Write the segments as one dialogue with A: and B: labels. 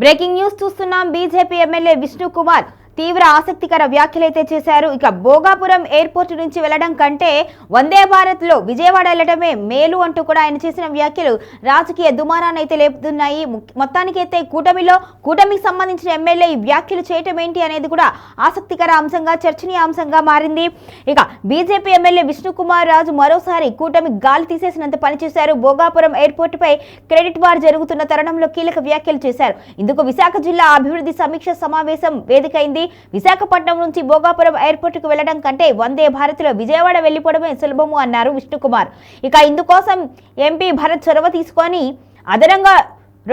A: Breaking news చూస్తున్నాం BJP MLA Vishnu Kumar తీవ్ర ఆసక్తికర వ్యాఖ్యలైతే చేశారు. ఇక భోగాపురం ఎయిర్పోర్ట్ నుంచి వెళ్ళడం కంటే వందే భారత్లో విజయవాడ వెళ్ళడమే మేలు అంటూ కూడా ఆయన చేసిన వ్యాఖ్యలు రాజకీయ దుమారాన్ని అయితే లేపుతున్నాయి మొత్తానికైతే కూటమిలో కూటమికి సంబంధించిన ఎమ్మెల్యే ఈ వ్యాఖ్యలు చేయటం ఏంటి అనేది కూడా ఆసక్తికర అంశంగా చర్చనీయాంశంగా మారింది. ఇక బీజేపీ ఎమ్మెల్యే విష్ణుకుమార్ రాజు మరోసారి కూటమి గాలి తీసేసినంత పనిచేశారు భోగాపురం ఎయిర్పోర్ట్ పై క్రెడిట్ వార్ జరుగుతున్న తరుణంలో కీలక వ్యాఖ్యలు చేశారు. ఇందుకు విశాఖ జిల్లా అభివృద్ధి సమీక్ష సమావేశం వేదికైంది. విశాఖపట్నం నుంచి భోగాపురం ఎయిర్పోర్టుకు వెళ్ళడం కంటే వందే భారత్లో విజయవాడ వెళ్ళిపోవడమే సులభము అన్నారు విష్ణుకుమార్. ఇక ఇందుకోసం ఎంపీ భరత్ చొరవ తీసుకొని అదనంగా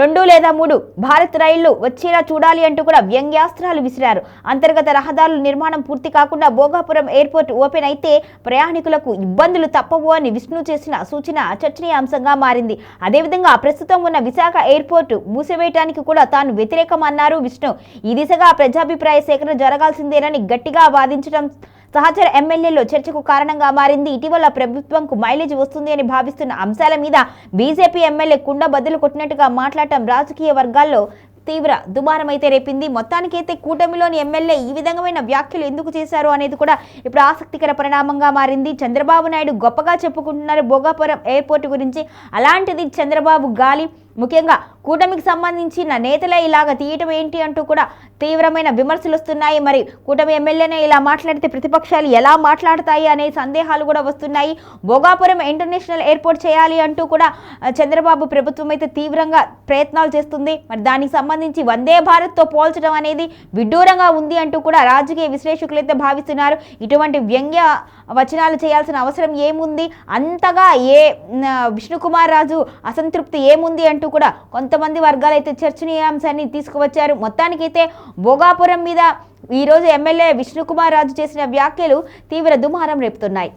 A: రెండు లేదా మూడు భారత్ రైళ్ళు వచ్చేలా చూడాలి అంటూ కూడా వ్యంగ్యాస్త్రాలు విసిరారు. అంతర్గత రహదారుల నిర్మాణం పూర్తి కాకుండా భోగాపురం ఎయిర్పోర్ట్ ఓపెన్ అయితే ప్రయాణికులకు ఇబ్బందులు తప్పవు అని విష్ణు చేసిన సూచన చర్చనీయాంశంగా మారింది. అదేవిధంగా ప్రస్తుతం ఉన్న విశాఖ ఎయిర్పోర్ట్ మూసివేయటానికి కూడా తాను వ్యతిరేకమన్నారు విష్ణు. ఈ దిశగా ప్రజాభిప్రాయ సేకరణ జరగాల్సిందేనని గట్టిగా వాదించడం సహచర ఎమ్మెల్యేలో చర్చకు కారణంగా మారింది. ఇటీవల ప్రభుత్వంకు మైలేజ్ వస్తుంది అని భావిస్తున్న అంశాల మీద బీజేపీ ఎమ్మెల్యే కుండ బద్దలు కొట్టినట్టుగా మాట్లాడటం రాజకీయ వర్గాల్లో తీవ్ర దుమారం అయితే రేపింది. మొత్తానికైతే కూటమిలోని ఎమ్మెల్యే ఈ విధమైన వ్యాఖ్యలు ఎందుకు చేశారు అనేది కూడా ఇప్పుడు ఆసక్తికర పరిణామంగా మారింది. చంద్రబాబు నాయుడు గొప్పగా చెప్పుకుంటున్నారు. భోగాపురం ఎయిర్పోర్ట్ గురించి. అలాంటిది చంద్రబాబు గాలి ముఖ్యంగా కూటమికి సంబంధించిన నేతలే ఇలాగ తీయటం ఏంటి అంటూ కూడా తీవ్రమైన విమర్శలు వస్తున్నాయి. మరి కూటమి ఎమ్మెల్యేనే ఇలా మాట్లాడితే ప్రతిపక్షాలు ఎలా మాట్లాడతాయి అనే సందేహాలు కూడా వస్తున్నాయి. భోగాపురం ఇంటర్నేషనల్ ఎయిర్పోర్ట్ చేయాలి అంటూ కూడా చంద్రబాబు ప్రభుత్వం అయితే తీవ్రంగా ప్రయత్నాలు చేస్తుంది. మరి దానికి సంబంధించి వందే భారత్తో పోల్చడం అనేది విడ్డూరంగా ఉంది అంటూ కూడా రాజకీయ విశ్లేషకులు అయితే భావిస్తున్నారు. ఇటువంటి వ్యంగ్య వచనాలు చేయాల్సిన అవసరం ఏముంది? అంతగా ఏ విష్ణుకుమార్ రాజు అసంతృప్తి ఏముంది అంటూ కూడా కొంతమంది వర్గాలు అయితే చర్చనీయాంశాన్ని తీసుకువచ్చారు. మొత్తానికైతే భోగాపురం మీద ఈరోజు ఎమ్మెల్యే విష్ణుకుమార్ రాజు చేసిన వ్యాఖ్యలు తీవ్ర దుమారం రేపుతున్నాయి.